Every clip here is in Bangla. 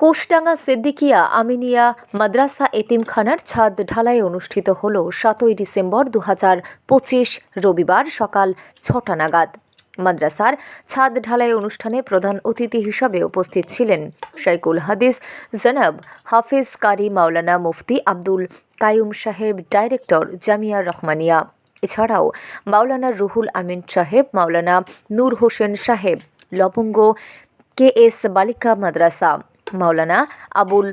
কোষডাঙ্গা সিদ্দিকিয়া আমিনিয়া মাদ্রাসা এতিমখানার ছাদ ঢালাই অনুষ্ঠিত হল সাতই ডিসেম্বর দু রবিবার সকাল ছটা নাগাদ। মাদ্রাসার ছাদ ঢালাই অনুষ্ঠানে প্রধান অতিথি হিসাবে উপস্থিত ছিলেন শাইকুল হাদিস, জনাব হাফিজ কারি মাওলানা মুফতি আব্দুল কায়ুম সাহেব, ডাইরেক্টর জামিয়া রহমানিয়া। এছাড়াও মাওলানা রুহুল আমিন সাহেব, মাওলানা নূর হোসেন সাহেব, লবঙ্গ কে এস বালিকা মাদ্রাসা। মাওলানা আবুল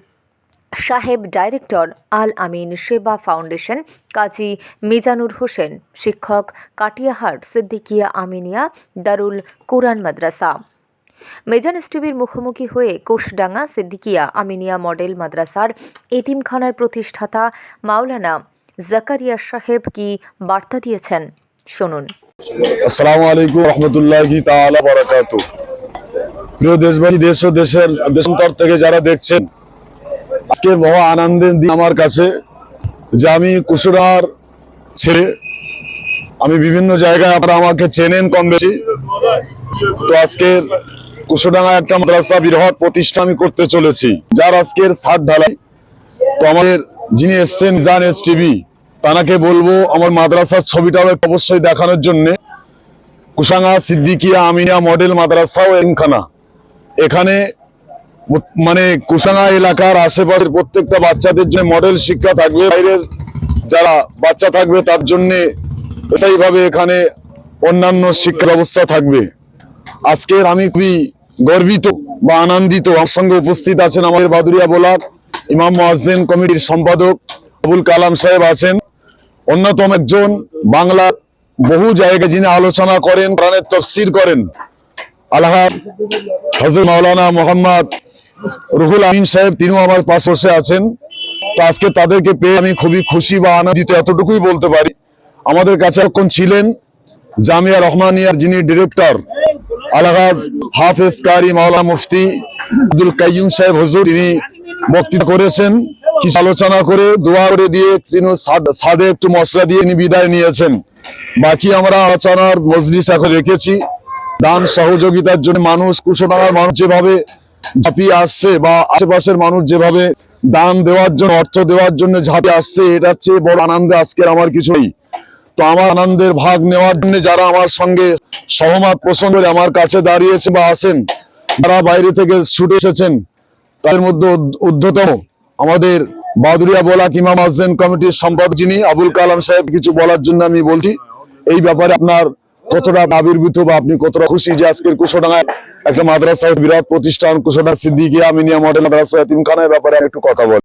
সাহেব ডাইরেক্টর আল আমিন সেবা ফাউন্ডেশন, কাজী মিজানুর হোসেন, শিক্ষক কাটিয়াহাট, সিদ্দিকিয়া আমিনিয়া, দারুল কুরআন মাদ্রাসা। মেজান টিভির মুখোমুখি হয়ে কোষডাঙ্গা, সিদ্দিকিয়া আমিনিয়া মডেল মাদ্রাসার এতিমখানার প্রতিষ্ঠাতা মাওলানা জাকারিয়া সাহেব কি বার্তা দিয়েছেন? শুনুন। আসসালামু আলাইকুম রহমতুল্লাহি প্রিয় দেশবাসী, দেশ ও দেশের দেশান্তর থেকে যারা দেখছেন, আজকে মহা আনন্দের দিন আমার কাছে যে আমি কুসুরার ছেলে আমি বিভিন্ন জায়গায় আপনারা আমাকে চেনেন কম বেশি। তো আজকে কুসুডাঙ্গা একটা মাদ্রাসা বৃহৎ প্রতিষ্ঠা আমি করতে চলেছি, যার আজকের সাত ঢালাই। তো আমাদের যিনি এসছেন জান এস টিভি তানাকে বলব আমার মাদ্রাসার ছবিটা অবশ্যই দেখানোর জন্যে। কুসাঙ্গা সিদ্দিকিয়া, আমিনিয়া মডেল মাদ্রাসা ও এমখানা এখানে মানে কুসাঙ্গা এলাকার আশেপাশের প্রত্যেকটা বাচ্চাদের জন্য মডেল শিক্ষা থাকবে, বাইরের যারা বাচ্চা থাকবে তার জন্য এটাই ভাবে এখানে অন্যান্য শিক্ষা ব্যবস্থা থাকবে। আজকের আমি খুবই গর্বিত বা আনন্দিত। আমার সঙ্গে উপস্থিত আছেন আমাদের বাদুরিয়া বলার ইমাম মোয়াজ্জেন কমিটির সম্পাদক আবুল কালাম সাহেব আছেন। অন্যতম একজন বাংলা বহু জায়গায় যিনি আলোচনা করেন প্রাণের তফসির করেন। আল্লাহ হজরত মাওলানা মোহাম্মদ রুহুল আমিন সাহেব, তিনিও আমার পাশে বসে আছেন। তো আজকে তাদেরকে পেয়ে আমি খুবই খুশি বা আনন্দিত, এতটুকুই বলতে পারি। আমাদের কাছে এখন ছিলেন জামিয়া রহমানিয়ার যিনি ডিরেক্টর। আলহাজ হাফেজ কারি মাওলানা মুফতি আব্দুল কাইয়ুম সাহেব হুজুর তিনি বক্তৃতা করেছেন। কিছু আলোচনা করে, দোয়া করে দিয়ে তিনি সাদে একটু মশলা দিয়ে তিনি বিদায় নিয়েছেন। বাকি আমরা আলোচনার মজলিস এখন রেখেছি। দান সহযোগিতার জন্য মানুষ কুশোনার মানুষ যেভাবে ঝাঁপিয়ে আসছে বা আশেপাশের মানুষ যেভাবে দান দেওয়ার জন্য, অর্থ দেওয়ার জন্য ঝাঁপিয়ে আসছে, এটার চেয়ে বড় আনন্দে আজকের আমার কিছু নেই। তো আমার আনন্দের ভাগ নেওয়ার জন্য যারা আমার সঙ্গে সহমত পোষণ করে আমার কাছে দাঁড়িয়েছে বা আসেন যারা বাইরে থেকে ছুটে এসেছেন, তাদের মধ্যে উদ- ঊর্ধ্বতম আমাদের বাদুরিয়া বলা ইমাম আজেন কমিটির সম্পাদক যিনি, আবুল কালাম সাহেব, কিছু বলার জন্য আমি বলছি। এই ব্যাপারে আপনার কতটা আবির্ভূত বা আপনি কতটা খুশি যে আজকের কুশোডাঙ্গায় একটা মাদ্রাসা বিরাট প্রতিষ্ঠান কুশোডা সিদ্দিকিয়া মিনিয়া মডেল মাদ্রাসা, এতিমখানার ব্যাপারে একটু কথা বল।